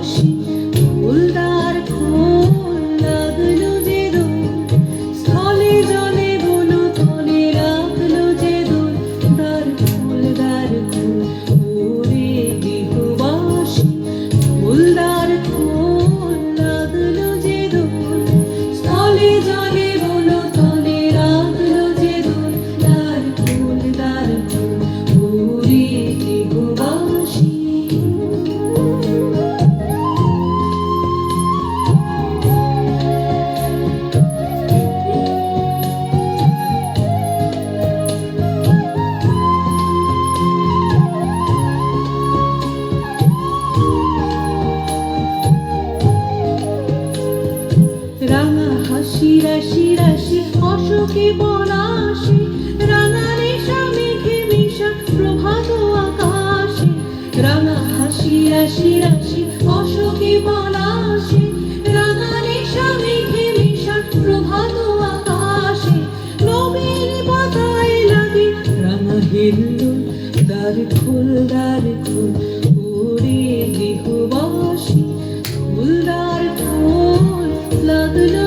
Jesus. রাশি রাশি অসুখে পরাশে রাঙারে স্বামীকে মিশা প্রভাত আকাশে, রাঙা হাসি রাশি রাশি অসুখে পরাশে রাঙারে স্বামীকে মিশা প্রভাত আকাশে নবীন পাতায় লাগে রাঙা হিল্লু দ্বার খুল দ্বার খুল ওরে গৃহবাসী, ফুলদার ফুল লাগল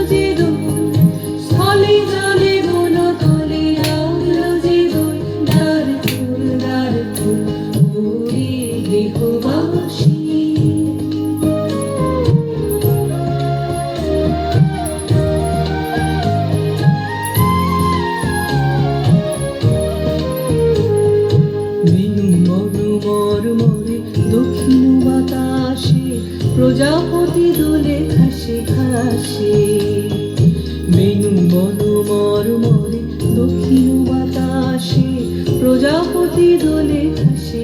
প্রজাপতি দোলে খাসে খাসে মেনু মনু মর মরে দক্ষিণ বাতাসে প্রজাপতি দোলে খাসে